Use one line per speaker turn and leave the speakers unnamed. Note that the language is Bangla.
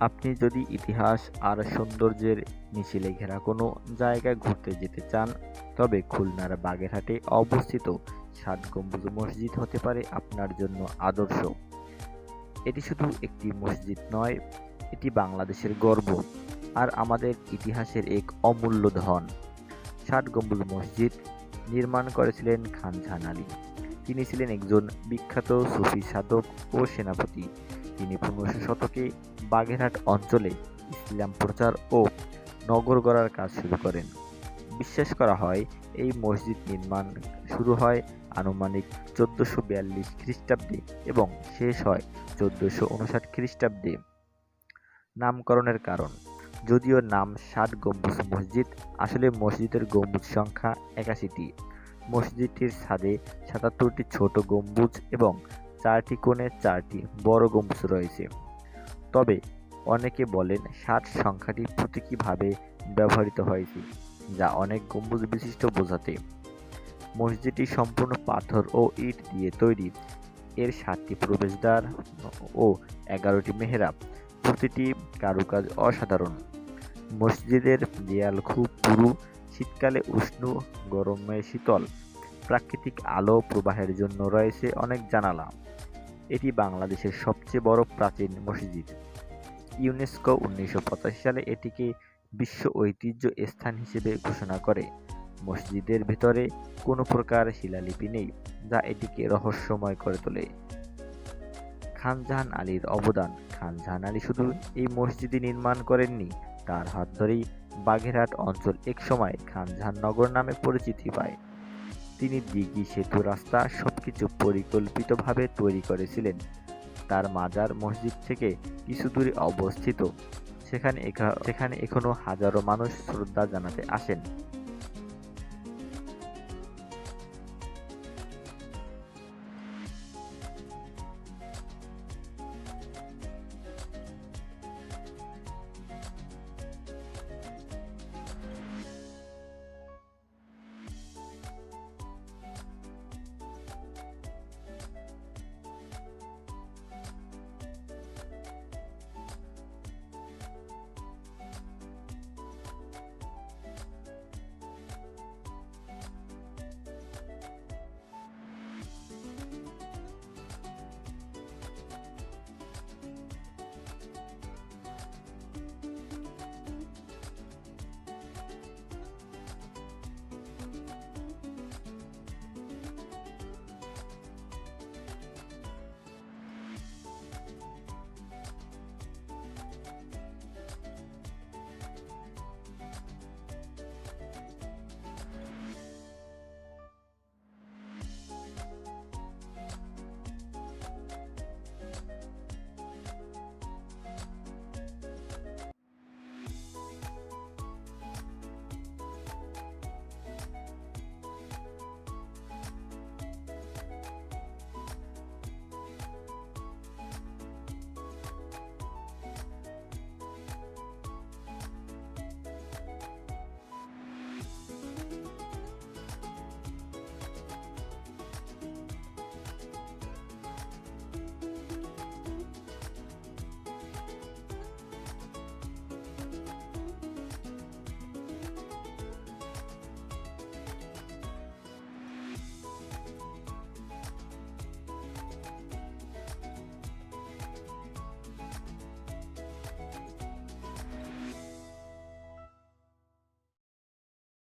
আপনি যদি ইতিহাস আর সৌন্দর্যের মিছিলে ঘেরা কোনো জায়গায় ঘুরতে যেতে চান, তবে খুলনার বাগেরহাটে অবস্থিত ষাট গম্বুজ মসজিদ হতে পারে আপনার জন্য আদর্শ। এটি শুধু একটি মসজিদ নয়, এটি বাংলাদেশের গর্ব আর আমাদের ইতিহাসের এক অমূল্য ধন। ষাট গম্বুজ মসজিদ নির্মাণ করেছিলেন খান জাহান আলী। তিনি ছিলেন একজন বিখ্যাত সুফি সাধক ও সেনাপতি। তিনি পনেরোশো শতকে বাগেরহাট অঞ্চলে ইসলাম প্রচার ও নগর গড়ার কাজ শুরু করেন। বিশ্বাস করা হয়, এই মসজিদ নির্মাণ শুরু হয় আনুমানিক চোদ্দোশো বিয়াল্লিশ খ্রিস্টাব্দে এবং শেষ হয় চোদ্দোশো উনষাট খ্রিস্টাব্দে। নামকরণের কারণ, যদিও নাম ষাট গম্বুজ মসজিদ, আসলে মসজিদের গম্বুজ সংখ্যা একাশিটি। মসজিদটির ছাদে সাতাত্তরটি ছোট গম্বুজ এবং চারটি কোণে চারটি বড় গম্বুজ রয়েছে। তবে অনেকে বলেন ষাট সংখ্যাটি প্রতীকীভাবে ব্যবহৃত হয়েছে, যা অনেক গম্বুজ বিশিষ্ট বোঝাতে। মসজিদটি সম্পূর্ণ পাথর ও ইট দিয়ে তৈরি। এর সাতটি প্রবেশদ্বার ও এগারোটি মেহরাব। প্রতিটি কারুকাজ অসাধারণ। মসজিদের দেয়াল খুব পুরু, শীতকালে উষ্ণ, গরমে শীতল। প্রাকৃতিক আলো প্রবাহের জন্য রয়েছে অনেক জানালা। এটি বাংলাদেশের সবচেয়ে বড় প্রাচীন মসজিদ। ইউনেস্কো উনিশশো পঁচাশি সালে এটিকে বিশ্ব ঐতিহ্য স্থান হিসেবে ঘোষণা করে। মসজিদের ভেতরে কোনো প্রকার শিলালিপি নেই, যা এটিকে রহস্যময় করে তোলে। খানজাহান আলীর অবদান। খানজাহান আলী শুধু এই মসজিদই নির্মাণ করেননি, তার হাত ধরেই বাগেরহাট অঞ্চল একসময় খানজাহান নগর নামে পরিচিতি পায়। তিনি দিঘি সেতু রাস্তা সবকিছু পরিকল্পিতভাবে তৈরি করেছিলেন। তার মাজার মসজিদ থেকে কিছু দূরে অবস্থিত। সেখানে সেখানে এখনও হাজারো মানুষ শ্রদ্ধা জানাতে আসেন।